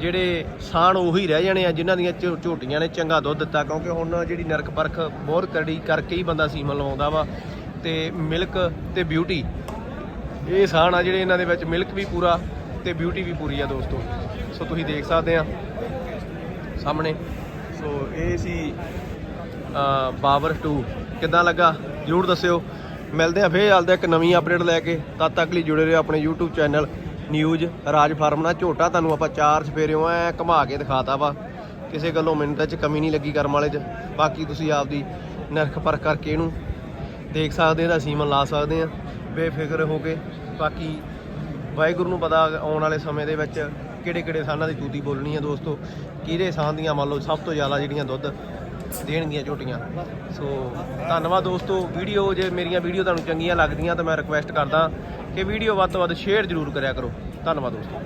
ਜਿਹੜੇ ਸਾਣ ਉਹੀ ਰਹਿ ਜਾਣੇ ਆ, ਜਿਨ੍ਹਾਂ ਦੀਆਂ ਝੋ- ਝੋਟੀਆਂ ਨੇ ਚੰਗਾ ਦੁੱਧ ਦਿੱਤਾ, ਕਿਉਂਕਿ ਹੁਣ ਜਿਹੜੀ ਨਰਕ ਪਰਖ ਬਹੁਤ ਕਰੜੀ ਕਰਕੇ ਹੀ ਬੰਦਾ ਸੀਮਨ ਲਵਾਉਂਦਾ ਵਾ ਤੇ ਮਿਲਕ ਤੇ ਬਿਊਟੀ ਇਹ ਸਾਣ ਆ ਜਿਹੜੇ ਇਹਨਾਂ ਦੇ ਵਿੱਚ ਮਿਲਕ ਵੀ ਪੂਰਾ ਤੇ ਬਿਊਟੀ ਵੀ ਪੂਰੀ ਆ ਦੋਸਤੋ। ਸੋ ਤੁਸੀਂ ਦੇਖ ਸਕਦੇ ਆ ਸਾਹਮਣੇ। ਸੋ ਇਹ ਸੀ ਬਾਬਰ 2 ਕਿੱਦਾਂ ਲੱਗਾ? ਜਰੂਰ ਦੱਸਿਓ। ਮਿਲਦੇ ਆ ਫੇਰ ਚੱਲਦੇ ਆ ਇੱਕ ਨਵੀਂ ਅਪਡੇਟ ਲੈ ਕੇ। ਤਦ ਤੱਕ ਲਈ ਜੁੜੇ ਰਹੋ ਆਪਣੇ YouTube channel news Raj farm ਨਾਲ ਝੋਟਾ ਤੁਹਾਨੂੰ ਆਪਾਂ ਚਾਰ ਸਫੇਰਿਓਂ ਐ ਘੁਮਾ ਕੇ ਦਿਖਾਤਾ ਵਾ। ਕਿਸੇ ਗੱਲੋਂ ਮਿੰਟ 'ਚ ਕਮੀ ਨਹੀਂ ਲੱਗੀ ਕਰਮ ਵਾਲੇ 'ਚ। ਬਾਕੀ ਤੁਸੀਂ ਆਪਦੀ ਨਰਖ ਪਰ ਕਰਕੇ ਇਹਨੂੰ ਦੇਖ ਸਕਦੇ ਆ ਇਹਦਾ ਸੀਮਨ ਲਾ ਸਕਦੇ ਆ। ਬੇਫਿਕਰ ਹੋ ਕੇ। ਬਾਕੀ ਵਾਹਿਗੁਰੂ ਨੂੰ ਪਤਾ ਆਉਣ ਵਾਲੇ ਸਮੇਂ ਦੇ ਵਿੱਚ ਕਿਹੜੇ ਕਿਹੜੇ ਸਾਨਾਂ ਦੀ ਚੂਤੀ ਬੋਲਣੀ ਹੈ ਦੋਸਤੋ। ਕਿਹੜੇ ਸਾਂ ਦੀਆਂ ਮੰਨ ਲਓ ਸਭ ਤੋਂ ਜ਼ਿਆਦਾ ਜਿਹੜੀਆਂ ਦੁੱਧ ਦੇਣਗੀਆਂ ਝੋਟੀਆਂ। ਸੋ ਧੰਨਵਾਦ ਦੋਸਤੋ, ਵੀਡੀਓ ਜੇ ਮੇਰੀਆਂ ਵੀਡੀਓ ਤੁਹਾਨੂੰ ਚੰਗੀਆਂ ਲੱਗਦੀਆਂ ਤਾਂ ਮੈਂ ਰਿਕੁਐਸਟ ਕਰਦਾ ਕਿ ਵੀਡੀਓ ਵੱਧ ਤੋਂ ਵੱਧ ਸ਼ੇਅਰ ਜ਼ਰੂਰ ਕਰਿਆ ਕਰੋ। ਧੰਨਵਾਦ ਦੋਸਤੋ।